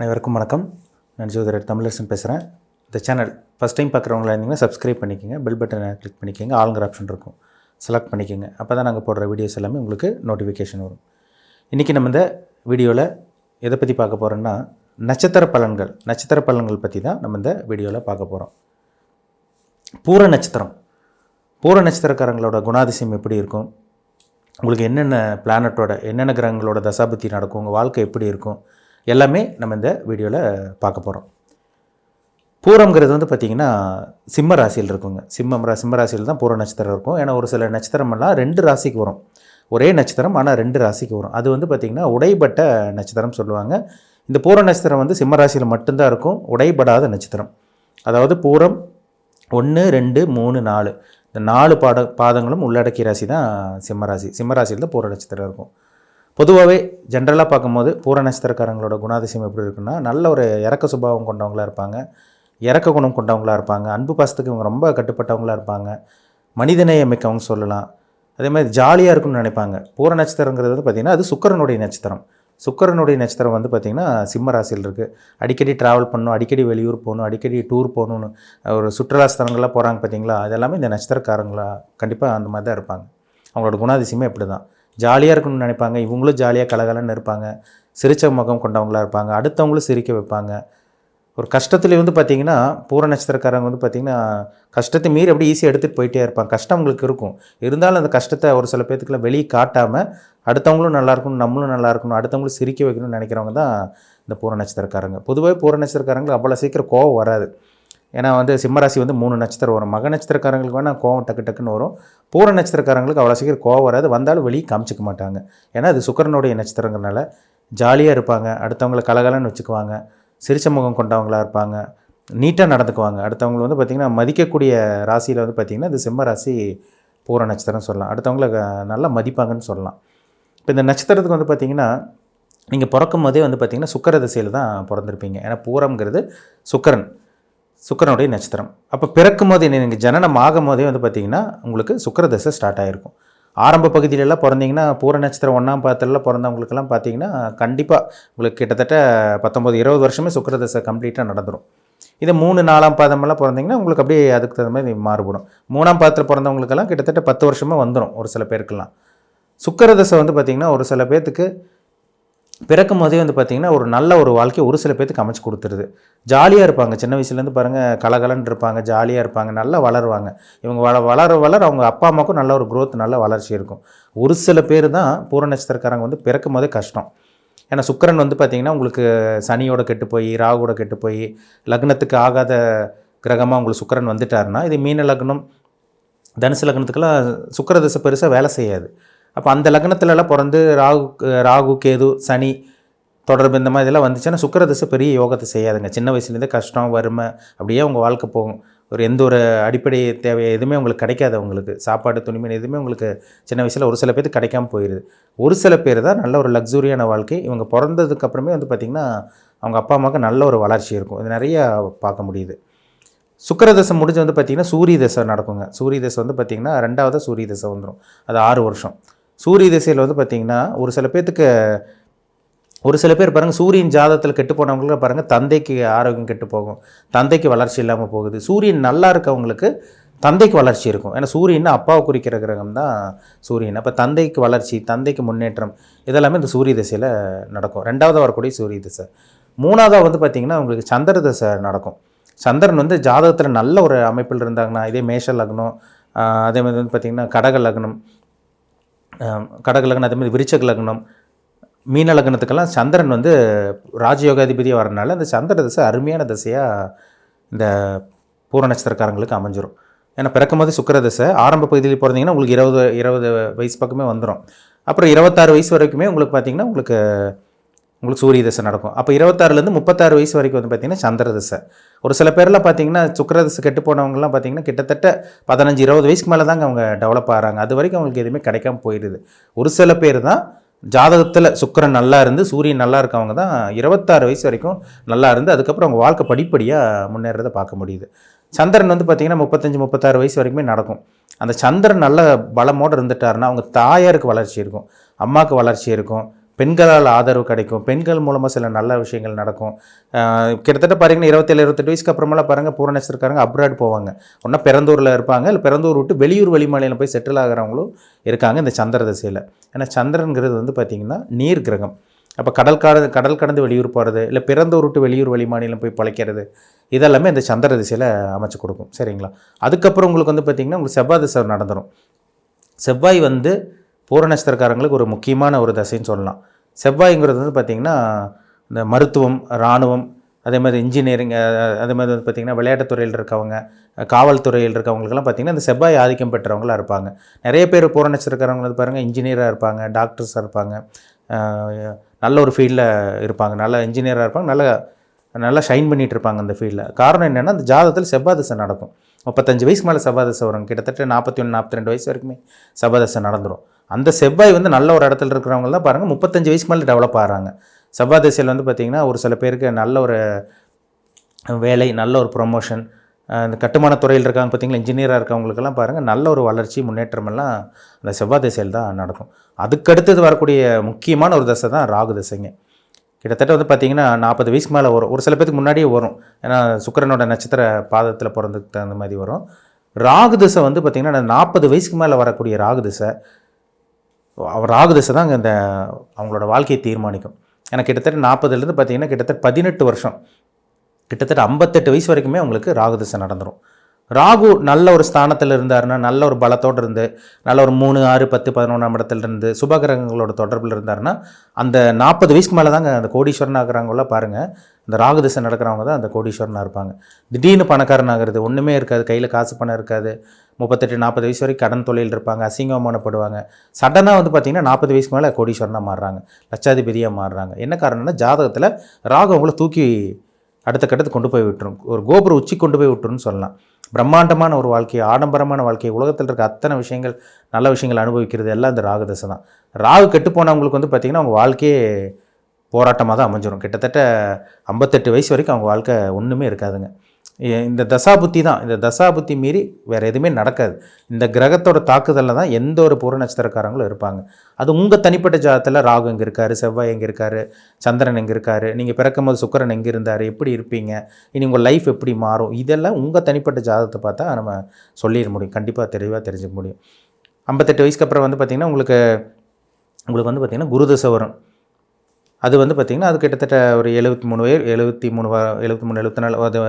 அனைவருக்கும் வணக்கம். நான் ஜோதிடர் தமிழரசன் பேசுகிறேன் இந்த சேனல் ஃபஸ்ட் டைம் பார்க்குறவங்களா இருந்தீங்கன்னா சப்ஸ்கிரைப் பண்ணிக்கோங்க. பெல் பட்டனை கிளிக் பண்ணிக்கோங்க. ஆளுங்கிற ஆப்ஷன் இருக்கும். செலக்ட் பண்ணிக்கோங்க. அப்போ தான் நாங்கள் போடுற வீடியோஸ் எல்லாமே உங்களுக்கு நோட்டிஃபிகேஷன் வரும். இன்றைக்கி நம்ம இந்த வீடியோவில் எதை பற்றி பார்க்க போகிறோன்னா நட்சத்திர பலன்கள் நட்சத்திர பலன்கள் பற்றி தான் நம்ம இந்த வீடியோவில் பார்க்க போகிறோம் பூர நட்சத்திரம். பூர நட்சத்திரக்காரங்களோட குணாதிசயம் எப்படி இருக்கும்? உங்களுக்கு என்னென்ன பிளானட்டோட என்னென்ன கிரகங்களோட தசாபத்தி நடக்கும்? உங்கள் வாழ்க்கை எப்படி இருக்கும்? எல்லாமே நம்ம இந்த வீடியோவில் பார்க்க போகிறோம் பூரம்ங்கிறது வந்து பார்த்திங்கன்னா சிம்ம ராசியில் இருக்குங்க. சிம்மம் ரா சிம்ம ராசியில் தான் பூர நட்சத்திரம் இருக்கும். ஏன்னா ஒரு சில நட்சத்திரமெல்லாம் ரெண்டு ராசிக்கு வரும். ஒரே நட்சத்திரம் ஆனால் ரெண்டு ராசிக்கு வரும். அது வந்து பார்த்திங்கன்னா உடைபட்ட நட்சத்திரம் சொல்லுவாங்க. இந்த பூர நட்சத்திரம் வந்து சிம்ம ராசியில் மட்டும்தான் இருக்கும். உடைபடாத நட்சத்திரம். அதாவது பூரம் ஒன்று ரெண்டு மூணு நாலு. இந்த நாலு பாட பாதங்களும் உள்ளடக்கிய ராசி தான் சிம்ம ராசி. சிம்ம ராசியில் தான் பூர நட்சத்திரம் இருக்கும். பொதுவாகவே ஜென்ரலாக பார்க்கும்போது பூர நட்சத்திரக்காரங்களோட குணாதிசயம் எப்படி இருக்குன்னா நல்ல ஒரு இறக்க சுபாவம் கொண்டவங்களா இருப்பாங்க. இறக்க குணம் கொண்டவங்களா இருப்பாங்க. அன்பு பாசத்துக்கு இவங்க ரொம்ப கட்டுப்பட்டவங்களா இருப்பாங்க. மனிதநேய மிக்கவங்க சொல்லலாம். அதே மாதிரி ஜாலியாக இருக்கும்னு நினைப்பாங்க. பூர நட்சத்திரங்கிறது வந்து பார்த்திங்கன்னா அது சுக்கரனுடைய நட்சத்திரம். சுக்கரனுடைய நட்சத்திரம் வந்து பார்த்திங்கன்னா சிம்ம ராசியில் இருக்குது அடிக்கடி ட்ராவல் பண்ணணும் அடிக்கடி வெளியூர் போகணும் அடிக்கடி டூர் போகணுன்னு ஒரு சுற்றுலா ஸ்தலங்கள்லாம் போகிறாங்க பார்த்தீங்களா அதெல்லாமே இந்த நட்சத்திரக்காரங்களா கண்டிப்பாக அந்த மாதிரி தான் இருப்பாங்க. அவங்களோட குணாதிசயமே இப்படி தான் ஜாலியாக இருக்கணும்னு நினைப்பாங்க. இவங்களும் ஜாலியாக கலகலன்னு இருப்பாங்க. சிரிச்ச முகம் கொண்டவங்களா இருப்பாங்க. அடுத்தவங்களும் சிரிக்க வைப்பாங்க. ஒரு கஷ்டத்துல வந்து பார்த்தீங்கன்னா பூர நட்சத்திரக்காரங்க வந்து பார்த்தீங்கன்னா கஷ்டத்தை மீறி அப்படியே ஈஸியாக எடுத்துகிட்டு போயிட்டே இருப்பாங்க. கஷ்டம் அவங்களுக்கு இருக்கும். இருந்தாலும் அந்த கஷ்டத்தை ஒரு சில பேத்துக்குலாம் வெளியே காட்டாமல் அடுத்தவங்களும் நல்லா இருக்கணும் நம்மளும் நல்லா இருக்கணும் அடுத்தவங்களும் சிரிக்க வைக்கணும்னு நினைக்கிறவங்க தான் இந்த பூர நட்சத்திரக்காரங்க. பொதுவாக பூர நட்சத்திரக்காரங்களுக்கு அவ்வளோ சீக்கிரம் கோவம் வராது. ஏன்னா வந்து சிம்மராசி வந்து மூணு நட்சத்திரம் வரும். மக நட்சத்திரக்காரங்களுக்கு வேணால் கோவம் டக்கு டக்குன்னு வரும். பூர நட்சத்திரக்காரங்களுக்கு அவ்வளோ சீக்கிரம் கோவம் வராது. வந்தாலும் வெளியே காமிச்சிக்க மாட்டாங்க. ஏன்னா அது சுக்கரனுடைய நட்சத்திரங்கிறனால ஜாலியாக இருப்பாங்க. அடுத்தவங்களை கலகலன்னு வச்சுக்குவாங்க. சிரிச்ச முகம் கொண்டவங்களா இருப்பாங்க. நீட்டாக நடந்துக்குவாங்க. அடுத்தவங்களை வந்து பார்த்திங்கன்னா மதிக்கக்கூடிய ராசியில் வந்து பார்த்திங்கன்னா இது சிம்ம ராசி பூர நட்சத்திரம் சொல்லலாம். அடுத்தவங்கள நல்லா மதிப்பாங்கன்னு சொல்லலாம். இப்போ இந்த நட்சத்திரத்துக்கு வந்து பார்த்திங்கன்னா நீங்கள் பிறக்கும் போதே வந்து பார்த்திங்கன்னா சுக்கர திசையில் தான் பிறந்திருப்பீங்க. ஏன்னா பூரம்ங்கிறது சுக்கரன். சுக்கரனுடைய நட்சத்திரம். அப்போ பிறக்கும் போதே நீங்கள் ஜனனம் ஆகும் போதே வந்து பார்த்தீங்கன்னா உங்களுக்கு சுக்கர தசை ஸ்டார்ட் ஆகிருக்கும் ஆரம்ப பகுதியிலலாம் பிறந்தீங்கன்னா பூர நட்சத்திரம் ஒன்றாம் பாத்திரலாம் பிறந்தவங்களுக்கெல்லாம் பார்த்தீங்கன்னா கண்டிப்பாக உங்களுக்கு கிட்டத்தட்ட பத்தொம்பது இருபது வருஷமே சுக்கர தசை கம்ப்ளீட்டாக நடந்துடும் இதே மூணு நாலாம் பாதமெல்லாம் பிறந்தீங்கன்னா உங்களுக்கு அப்படியே அதுக்கு தகுந்த மாதிரி மாறுபடும். மூணாம் பாதத்தில் பிறந்தவங்களுக்கெல்லாம் கிட்டத்தட்ட பத்து வருஷமாக வந்துடும் ஒரு சில பேருக்கெல்லாம். சுக்கர தசை வந்து பார்த்திங்கன்னா ஒரு சில பேர்த்துக்கு பிறக்கும் போதே வந்து பார்த்திங்கன்னா ஒரு நல்ல ஒரு வாழ்க்கையை ஒரு சில பேர்த்துக்கு அமைச்சு கொடுத்துருது. ஜாலியாக இருப்பாங்க. சின்ன வயசுலேருந்து பாருங்கள் கலகலன்னு இருப்பாங்க ஜாலியாக இருப்பாங்க நல்லா வளருவாங்க. இவங்க வள வளர வளர அவங்க அப்பா அம்மாவுக்கும் நல்ல ஒரு க்ரோத் நல்ல வளர்ச்சி இருக்கும். ஒரு சில பேர் தான் பூர நட்சத்திரக்காரங்க வந்து பிறக்கும் போதே கஷ்டம். ஏன்னா சுக்கரன் வந்து பார்த்திங்கன்னா உங்களுக்கு சனியோட கெட்டு போய் ராகுவோட கெட்டு போய் லக்னத்துக்கு ஆகாத கிரகமாக உங்களுக்கு சுக்கரன் வந்துட்டாருன்னா இது மீன லக்னம் தனுசு லக்னத்துக்கெல்லாம் சுக்கிர திசை பெருசாக வேலை செய்யாது. அப்போ அந்த லக்னத்துலலாம் பிறந்து ராகு ராகு கேது சனி தொடர்பு இந்த மாதிரி இதெல்லாம் வந்துச்சுன்னா சுக்கிர திசை பெரிய யோகத்தை செய்யாதுங்க. சின்ன வயசுலேருந்தே கஷ்டம் வறுமை அப்படியே அவங்க வாழ்க்கை போகும். ஒரு எந்த ஒரு அடிப்படை தேவை எதுவுமே உங்களுக்கு கிடைக்காது அவங்களுக்கு. சாப்பாடு துணிமணி எதுவுமே உங்களுக்கு சின்ன வயசில் ஒரு சில பேருக்கு கிடைக்காம போயிடுது ஒரு சில பேர் தான் நல்ல ஒரு லக்ஸூரியான வாழ்க்கை. இவங்க பிறந்ததுக்கப்புறமே வந்து பார்த்திங்கன்னா அவங்க அப்பா அம்மாவுக்கு நல்ல ஒரு வளர்ச்சி இருக்கும். இது நிறையா பார்க்க முடியுது. சுக்கிர தசை முடிஞ்சு வந்து பார்த்திங்கன்னா சூரிய தசை நடக்குங்க. சூரிய தசை வந்து பார்த்திங்கன்னா ரெண்டாவது சூரிய தசை வந்துடும் அது ஆறு வருஷம். சூரிய திசையில் வந்து பார்த்திங்கன்னா ஒரு சில பேர்த்துக்கு ஒரு சில பேர் பாருங்கள் சூரியன் ஜாதகத்தில் கெட்டு போனவங்கள பாருங்கள் தந்தைக்கு ஆரோக்கியம் கெட்டு போகும். தந்தைக்கு வளர்ச்சி இல்லாமல் போகுது. சூரியன் நல்லா இருக்கவங்களுக்கு தந்தைக்கு வளர்ச்சி இருக்கும். ஏன்னா சூரியன் அப்பாவை குறிக்கிற கிரகம் தான் சூரியன். அப்போ தந்தைக்கு வளர்ச்சி தந்தைக்கு முன்னேற்றம் இதெல்லாமே இந்த சூரிய திசையில் நடக்கும். ரெண்டாவது வரக்கூடிய சூரிய திசை. மூணாவதாக வந்து பார்த்திங்கன்னா உங்களுக்கு சந்திர திசை நடக்கும். சந்திரன் வந்து ஜாதகத்தில் நல்ல ஒரு அமைப்பில் இருந்தாங்கன்னா இதே மேஷ லக்னம் அதே மாதிரி வந்து பார்த்திங்கன்னா கடக லக்னம் கடக லக்னம் அதே மாதிரி விருச்சக லக்னம் மீன லக்னத்துக்கெல்லாம் சந்திரன் வந்து ராஜயோகாதிபதியாக வரனால அந்த சந்திர திசை அருமையான திசையாக இந்த பூர நட்சத்திரக்காரங்களுக்கு அமைஞ்சிரும். ஏன்னா பிறக்கும்போது சுக்கிர திசை ஆரம்ப பகுதியில் பிறந்தீங்கன்னா உங்களுக்கு இருபது இருபது வயசு பக்கமே வந்துடும் அப்புறம் இருபத்தாறு வயசு வரைக்குமே உங்களுக்கு பார்த்தீங்கன்னா உங்களுக்கு உங்களுக்கு சூரிய தசை நடக்கும். அப்போ இருபத்தாறுலேருந்து முப்பத்தாறு வயசு வரைக்கும் வந்து பார்த்திங்கன்னா சந்திர தசை. ஒரு சில பேர்லாம் பார்த்தீங்கன்னா சுக்கர தசை கெட்டு போனவங்கலாம் பார்த்தீங்கன்னா கிட்டத்தட்ட பதினஞ்சு இருபது வயசுக்கு மேலே தாங்க அவங்க டெவலப் ஆகிறாங்க அது வரைக்கும் அவங்களுக்கு எதுவுமே கிடைக்காம போயிடுது ஒரு சில பேர் தான் ஜாதகத்தில் சுக்கரன் நல்லா இருந்து சூரியன் நல்லா இருக்கவங்க தான் இருபத்தாறு வயசு வரைக்கும் நல்லா இருந்து அதுக்கப்புறம் அவங்க வாழ்க்கை படிப்படியாக முன்னேறதை பார்க்க முடியுது. சந்திரன் வந்து பார்த்திங்கன்னா முப்பத்தஞ்சு முப்பத்தாறு வயசு வரைக்குமே நடக்கும். அந்த சந்திரன் நல்ல பலமோடு இருந்துட்டாருன்னா அவங்க தாயாருக்கு வளர்ச்சி இருக்கும் அம்மாவுக்கு வளர்ச்சி இருக்கும் பெண்களால் ஆதரவு கிடைக்கும். பெண்கள் மூலமாக சில நல்ல விஷயங்கள் நடக்கும். கிட்டத்தட்ட பாருங்கன்னா இருபத்தேழு இருபத்தெட்டு வயசுக்கு அப்புறமெல்லாம் பாருங்கள் பூரணேஸ்வரக்காரங்க அப்ராட் போவாங்க. ஒன்றா பிறந்தூரில் இருப்பாங்க இல்லை பிறந்தூர் விட்டு வெளியூர் வெளிமாநிலம் போய் செட்டில் ஆகிறவங்களும் இருக்காங்க இந்த சந்திர திசையில். ஏன்னா சந்திரன்கிறது வந்து பார்த்திங்கன்னா நீர் கிரகம். அப்போ கடல் காடு கடல் கடந்து வெளியூர் போகிறது இல்லை பிறந்தூர் விட்டு வெளியூர் வெளிமாநிலம் போய் பிழைக்கிறது இதெல்லாமே இந்த சந்திர திசையில் அமைச்சு கொடுக்கும். சரிங்களா? அதுக்கப்புறம் உங்களுக்கு வந்து பார்த்திங்கன்னா உங்களுக்கு செவ்வாய் திசை நடந்துடும் செவ்வாய் வந்து பூரணஸ்தர்காரங்களுக்கு ஒரு முக்கியமான ஒரு தசைன்னு சொல்லலாம். செவ்வாய்ங்கிறது வந்து பார்த்திங்கன்னா இந்த மருத்துவம் இராணுவம் அதே மாதிரி இன்ஜினியரிங் அதே மாதிரி வந்து பார்த்திங்கன்னா விளையாட்டுத்துறையில் இருக்கவங்க காவல்துறையில் இருக்கவங்களுக்கெல்லாம் பார்த்திங்கன்னா இந்த செவ்வாய் ஆதிக்கம் பெற்றவங்களா இருப்பாங்க. நிறைய பேர் பூரணச்சிருக்கிறவங்க வந்து பாருங்கள் இன்ஜினியராக இருப்பாங்க டாக்டர்ஸாக இருப்பாங்க நல்ல ஒரு ஃபீல்டில் இருப்பாங்க நல்ல இன்ஜினியராக இருப்பாங்க நல்ல நல்லா ஷைன் பண்ணிட்டு இருப்பாங்க அந்த ஃபீல்டில் காரணம் என்னென்னா அந்த ஜாதகத்தில் செவ்வாய் நடக்கும். முப்பத்தஞ்சு வயசுக்கு மேலே செவ்வாய் வரும். கிட்டத்தட்ட நாற்பத்தி ஒன்று நாற்பத்தி ரெண்டு வயசு வரைக்குமே செவ்வாய் நடந்துடும் அந்த செவ்வாய் வந்து நல்ல ஒரு இடத்துல இருக்கிறவங்க தான் பாருங்கள் முப்பத்தஞ்சு வயசுக்கு மேலே டெவலப் ஆகிறாங்க செவ்வாய் திசையில் வந்து பார்த்திங்கன்னா ஒரு சில பேருக்கு நல்ல ஒரு வேலை நல்ல ஒரு ப்ரொமோஷன் இந்த கட்டுமான துறையில் இருக்காங்க பார்த்தீங்களா இன்ஜினியராக இருக்கவங்களுக்கெல்லாம் பாருங்கள் நல்ல ஒரு வளர்ச்சி முன்னேற்றம் எல்லாம் அந்த செவ்வாய் திசையில் தான் நடக்கும். அதுக்கடுத்தது வரக்கூடிய முக்கியமான ஒரு தசை தான் ராகு திசைங்க. கிட்டத்தட்ட வந்து பார்த்திங்கன்னா நாற்பது வயசுக்கு மேலே வரும். ஒரு சில பேருக்கு முன்னாடியே வரும். ஏன்னா சுக்கரனோட நட்சத்திர பாதத்தில் பிறந்ததுக்கு தகுந்த மாதிரி வரும். ராகு திசை வந்து பார்த்திங்கன்னா நாற்பது வயசுக்கு மேலே வரக்கூடிய ராகு திசை. அவர் ராகு தான் அங்கே இந்த அவங்களோட வாழ்க்கையை தீர்மானிக்கும். ஏன்னா கிட்டத்தட்ட நாற்பதுலேருந்து பார்த்தீங்கன்னா கிட்டத்தட்ட பதினெட்டு வருஷம் கிட்டத்தட்ட ஐம்பத்தெட்டு வயசு வரைக்குமே அவங்களுக்கு ராகுதிசை நடந்துடும் ராகு நல்ல ஒரு ஸ்தானத்தில் இருந்தாருன்னா நல்ல ஒரு பலத்தோடு இருந்து நல்ல ஒரு மூணு ஆறு பத்து பதினொன்றாம் இடத்துல இருந்து சுபகிரகங்களோட தொடர்பில் இருந்தாருன்னா அந்த நாற்பது வயசுக்கு மேலே தாங்க அந்த கோடீஸ்வரன் ஆகிறாங்களா பாருங்கள் இந்த ராகு திசை நடக்கிறவங்க தான் அந்த கோடீஸ்வரனாக இருப்பாங்க. திடீர்னு பணக்காரன் ஆகிறது ஒன்றுமே இருக்காது கையில் காசு பணம் இருக்காது. முப்பத்தெட்டு நாற்பது வயசு வரைக்கும் கடன் தொழில் இருப்பாங்க அசிங்கமானப்படுவாங்க சடனாக வந்து பார்த்திங்கன்னா நாற்பது வயசுக்கு மேலே கோடீஸ்வரனாக மாறுறாங்க. லட்சாதிபதியாக மாறுறாங்க. என்ன காரணம்னா ஜாதகத்தில் ராகு அவங்கள தூக்கி அடுத்த கட்டத்துக்கு கொண்டு போய் விட்டுரும். ஒரு கோபுர உச்சி கொண்டு போய் விட்டுருன்னு சொல்லலாம். பிரம்மாண்டமான ஒரு வாழ்க்கை ஆடம்பரமான வாழ்க்கை உலகத்தில் இருக்க அத்தனை விஷயங்கள் நல்ல விஷயங்கள் அனுபவிக்கிறது எல்லாம் இந்த ராகு தசை தான். ராகு கெட்டு போனவங்களுக்கு வந்து பார்த்திங்கன்னா அவங்க வாழ்க்கையே போராட்டமாக தான் அமைஞ்சிடும் கிட்டத்தட்ட ஐம்பத்தெட்டு வயசு வரைக்கும் அவங்க வாழ்க்கை ஒன்றுமே இருக்காதுங்க. இந்த தசாபுத்தி தான். இந்த தசாபுத்தி மீறி வேறு எதுவுமே நடக்காது. இந்த கிரகத்தோட தாக்குதலில் தான் எந்த ஒரு பூர நட்சத்திரக்காரங்களும் இருப்பாங்க. அது உங்கள் தனிப்பட்ட ஜாதத்தில் ராகு எங்கே இருக்காரு செவ்வாய் எங்கே இருக்காரு சந்திரன் எங்கே இருக்காரு நீங்கள் பிறக்கும் போது சுக்கரன் எங்கே இருந்தார் எப்படி இருப்பீங்க இனி உங்கள் லைஃப் எப்படி மாறும் இதெல்லாம் உங்கள் தனிப்பட்ட ஜாதத்தை பார்த்தா நம்ம சொல்லிட முடியும். கண்டிப்பாக தெளிவாக தெரிஞ்சுக்க முடியும். ஐம்பத்தெட்டு வயசுக்கு அப்புறம் வந்து பார்த்திங்கன்னா உங்களுக்கு உங்களுக்கு வந்து பார்த்திங்கன்னா குருதசை வரும். அது வந்து பார்த்திங்கன்னா அது கிட்டத்தட்ட ஒரு எழுபத்தி மூணு வயது எழுபத்தி மூணு எழுபத்தி மூணு எழுபத்தி நாலு அது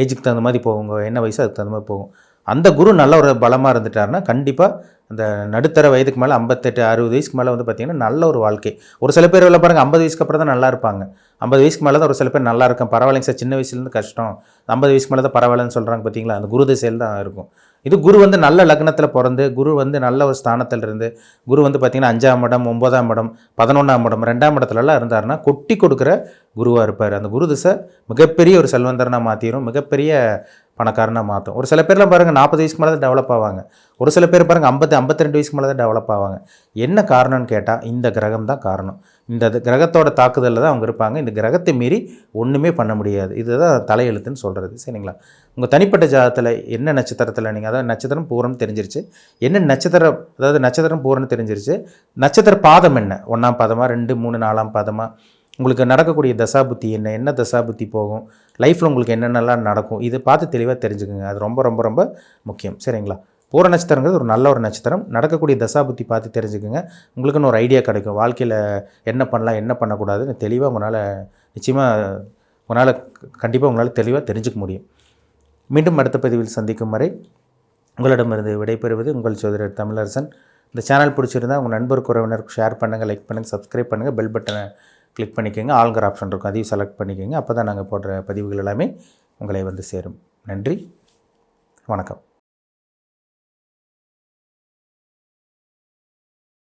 ஏஜுக்கு தகுந்த மாதிரி போகுங்க. என்ன வயசு அதுக்கு தகுந்த மாதிரி போகும். அந்த குரு நல்ல ஒரு பலமாக இருந்துட்டாருன்னா கண்டிப்பாக அந்த நடுத்தர வயதுக்கு மேலே ஐம்பத்தெட்டு அறுபது வயசுக்கு மேலே வந்து பார்த்திங்கன்னா நல்ல ஒரு வாழ்க்கை. ஒரு சில பேர் உள்ள பாருங்கள் ஐம்பது வயசுக்கு அப்புறம் தான் நல்லா இருப்பாங்க. ஐம்பது வயசுக்கு மேலே தான் ஒரு சில பேர் நல்லா இருக்கும் பரவாயில்லைங்க சார் சின்ன வயசுலேருந்து கஷ்டம். ஐம்பது வயசுக்கு மேலே தான் பரவாயில்லன்னு சொல்கிறாங்க பார்த்தீங்களா அந்த குரு திசையில் தான் இருக்கும். இது குரு வந்து நல்ல லக்னத்தில் பிறந்து குரு வந்து நல்ல ஒரு ஸ்தானத்தில் இருந்து குரு வந்து பார்த்திங்கன்னா அஞ்சாம் இடம் ஒன்பதாம் இடம் பதினொன்றாம் இடம் ரெண்டாம் இடத்துலலாம் இருந்தாருன்னா கொட்டி கொடுக்குற குருவாக இருப்பார். அந்த குரு திசை மிகப்பெரிய ஒரு செல்வந்தரனாக மாற்றிடும் மிகப்பெரிய பணக்காரனாக மாற்றும் ஒரு சில பேர்லாம் பாருங்கள் நாற்பது வயசுக்கு மேலே தான் டெவலப் ஆவாங்க. ஒரு சில பேர் பாருங்கள் ஐம்பது ஐம்பத்தி ரெண்டு வயசுக்கு மேலே தான் டெவலப் ஆவாங்க. என்ன காரணம்னு கேட்டால் இந்த கிரகம் தான் காரணம். இந்த கிரகத்தோட தாக்குதலில் தான் அவங்க இருப்பாங்க. இந்த கிரகத்தை மீறி ஒன்றுமே பண்ண முடியாது. இதுதான் தலையெழுத்துன்னு சொல்கிறது சரிங்களா? உங்கள் தனிப்பட்ட ஜாதத்தில் என்ன நட்சத்திரத்தில் நீங்கள் அதாவது நட்சத்திரம் பூரம் தெரிஞ்சிருச்சு. என்ன நட்சத்திரம் அதாவது நட்சத்திரம் பூரம் தெரிஞ்சிருச்சு. நட்சத்திர பாதம் என்ன? ஒன்றாம் பாதமாக ரெண்டு மூணு நாலாம் பாதமாக உங்களுக்கு நடக்கக்கூடிய தசாபுத்தி என்ன? என்ன தசாபுத்தி போகும்? லைஃப்பில் உங்களுக்கு என்னென்னலாம் நடக்கும்? இது பார்த்து தெளிவாக தெரிஞ்சுக்கோங்க. அது ரொம்ப ரொம்ப ரொம்ப முக்கியம். சரிங்களா? பூர நட்சத்திரங்கிறது ஒரு நல்ல ஒரு நட்சத்திரம். நடக்கக்கூடிய தசாபுத்தி பார்த்து தெரிஞ்சுக்குங்க. உங்களுக்குன்னு ஒரு ஐடியா கிடைக்கும். வாழ்க்கையில் என்ன பண்ணலாம் என்ன பண்ணக்கூடாதுன்னு தெளிவாக உங்களால் நிச்சயமாக உங்களால் கண்டிப்பாக உங்களால் தெளிவாக தெரிஞ்சுக்க முடியும். மீண்டும் அடுத்த பதிவில் சந்திக்கும் வரை உங்களிடமிருந்து விடைபெறுவது உங்கள் சோதரர் தமிழரசன். இந்த சேனல் பிடிச்சிருந்தா உங்கள் நண்பருக்கு உறவினருக்கு ஷேர் பண்ணுங்கள் லைக் பண்ணுங்கள் சப்ஸ்கிரைப் பண்ணுங்கள் பெல் பட்டனை கிளிக் பண்ணிக்கோங்க. ஆல்கர் ஆப்ஷன் இருக்கும். அதையும் செலக்ட் பண்ணிக்கோங்க. அப்போ தான் நாங்கள் போடுற பதிவுகள் எல்லாமே உங்களை வந்து சேரும். நன்றி. வணக்கம்.